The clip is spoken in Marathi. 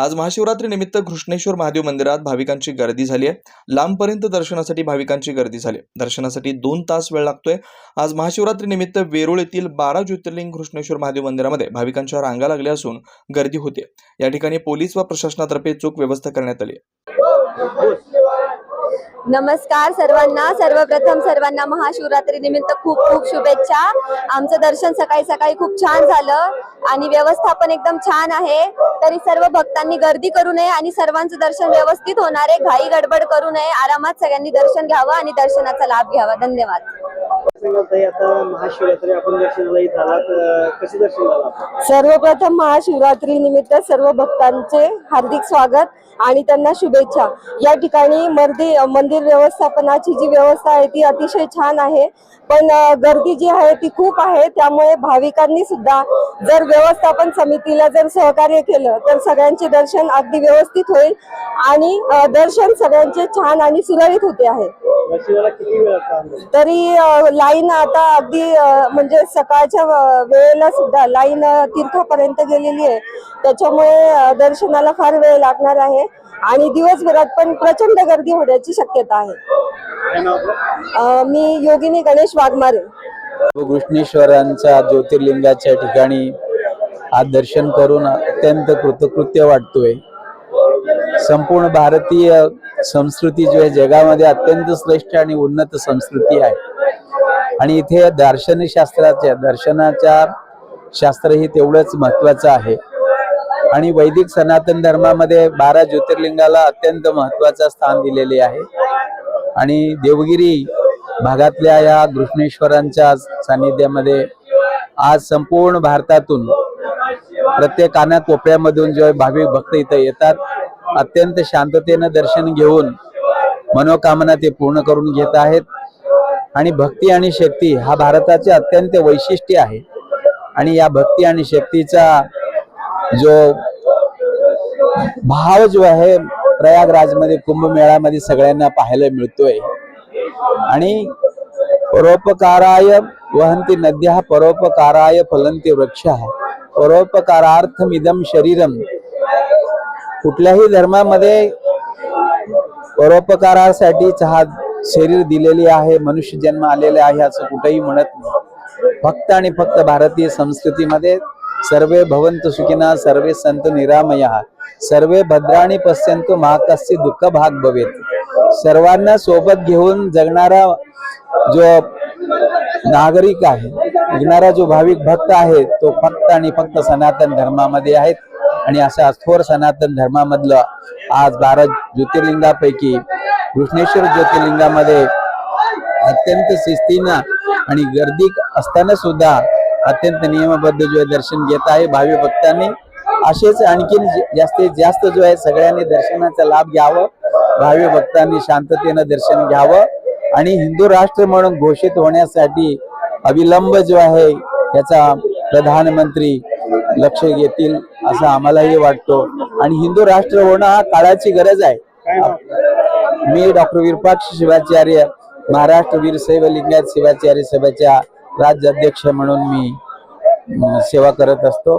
आज महाशिवरात्री निमित्त घृष्णेश्वर महादेव मंदिरात भाविकांची गर्दी झाली आहे लांबपर्यंत दर्शनासाठी भाविकांची गर्दी झाली आहे. दर्शनासाठी दोन तास वेळ लागतोय आज महाशिवरात्री निमित्त वेरूळ येथील बारा ज्योतिर्लिंग घृष्णेश्वर महादेव मंदिरामध्ये भाविकांच्या रांगा लागल्या असून गर्दी होते या ठिकाणी पोलीस व प्रशासनातर्फे चोख व्यवस्था करण्यात आली आहे. नमस्कार सर्वांना. सर्वप्रथम सर्वांना महाशिवरात्री निमित्त खूप खूप शुभेच्छा. आमचं दर्शन सकाळी सकाळी खूप छान झालं आणि व्यवस्थापन एकदम छान आहे. तरी सर्व भक्तांनी गर्दी करू नये आणि सर्वांचं दर्शन व्यवस्थित होणार आहे. घाई गडबड करू नये. आरामात सगळ्यांनी दर्शन घ्यावं आणि दर्शनाचा लाभ घ्यावा. धन्यवाद. सांगाल ताई आता महाशिवरात्री आपण दर्शनाला येत आलात. अं, कसे दर्शन झालं आपलं? सर्वप्रथम महाशिवरात्री निमित्त सर्व भक्तांचे हार्दिक स्वागत आणि त्यांना शुभेच्छा. या ठिकाणी मंदिर मंदिर व्यवस्थापनाची जी व्यवस्था आहे ती अतिशय छान आहे. पण गर्दी जी आहे ती खूप आहे. त्यामुळे भाविकांनी सुद्धा जर व्यवस्थापन समितीला जर सहकार्य केलं तर सगळ्यांचे दर्शन अगदी व्यवस्थित होईल आणि दर्शन सगळ्यांचे छान आणि सुरळीत होते आहे? तरी लाईन आता अगदी म्हणजे सकाळच्या वेळेला सुद्धा लाईन तीर्थापर्यंत गेलेली आहे. त्याच्यामुळे दर्शनाला फार वेळ लागणार आहे. आणि दिवसभरात पण प्रचंड गर्दी होण्याची शक्यता आहे. मी योगिनी गणेश वाघमारे. घृष्णेश्वरांच्या ज्योतिर्लिंगाच्या ठिकाणी आज दर्शन करून अत्यंत कृतकृत्य वाटतोय. संपूर्ण भारतीय संस्कृती जी आहे जगामध्ये अत्यंत श्रेष्ठ आणि उन्नत संस्कृती आहे. आणि इथे दार्शनिकशास्त्राच्या दर्शनाच्या शास्त्र ही तेवढंच महत्वाचं आहे. आणि वैदिक सनातन धर्मामध्ये बारा ज्योतिर्लिंगाला अत्यंत महत्वाचं स्थान दिलेले आहे. आणि देवगिरी भागातल्या या घृष्णेश्वरांच्या सानिध्यामध्ये आज संपूर्ण भारतातून प्रत्येक कानात कोपऱ्यामधून जे भाविक भक्त इथं येतात अत्यंत शांततेनं दर्शन घेऊन मनोकामना ते पूर्ण करून घेत आहेत. आणि भक्ती आणि शक्ती हा भारताचे अत्यंत वैशिष्ट्य आहे. आणि या भक्ती आणि शक्तीचा जो भाव जो आहे प्रयागराजमध्ये कुंभमेळ्यामध्ये सगळ्यांना पाहायला मिळतोय. आणि परोपकाराय वहंती नद्या परोपकाराय फलंती वृक्ष. परोपकारार्थमिदम शरीरम कुठल्याही धर्मामध्ये परोपकारासाठी हा शरीर दिलेली आहे मनुष्य जन्म आलेले आहे असं कुठेही म्हणत नाही. फक्त आणि फक्त भारतीय संस्कृतीमध्ये सर्वे भवंत सुखिना सर्वे संत निरामया सर्वे भद्राणी पश्यंत महाकस्य दुःख भाग भवेत. सर्वांना सोबत घेऊन जगणारा जो नागरिक आहे जगणारा जो भाविक भक्त आहे तो फक्त आणि फक्त सनातन धर्मामध्ये आहेत. आणि अशा थोर सनातन धर्मामधलं आज बारा ज्योतिर्लिंगापैकी घृष्णेश्वर ज्योतिर्लिंगामध्ये अत्यंत शिस्तीनं आणि गर्दी असताना सुद्धा अत्यंत नियमबद्ध जो आहे दर्शन घेत आहे. भावी भक्तांनी असेच आणखीन जास्तीत जास्त जो आहे सगळ्यांनी दर्शनाचा लाभ घ्यावं. भावी भक्तांनी शांततेनं दर्शन घ्यावं आणि हिंदू राष्ट्र म्हणून घोषित होण्यासाठी अविलंब जो आहे याचा प्रधानमंत्री लक्ष घेतील असं आम्हालाही वाटतो. आणि हिंदू राष्ट्र होणं हा काळाची गरज आहे. मी डॉक्टर विरूपाक्ष शिवाचार्य महाराष्ट्र वीरशैव लिंगायत शिवाचार्य सभेच्या राज्याध्यक्ष म्हणून मी सेवा करत असतो.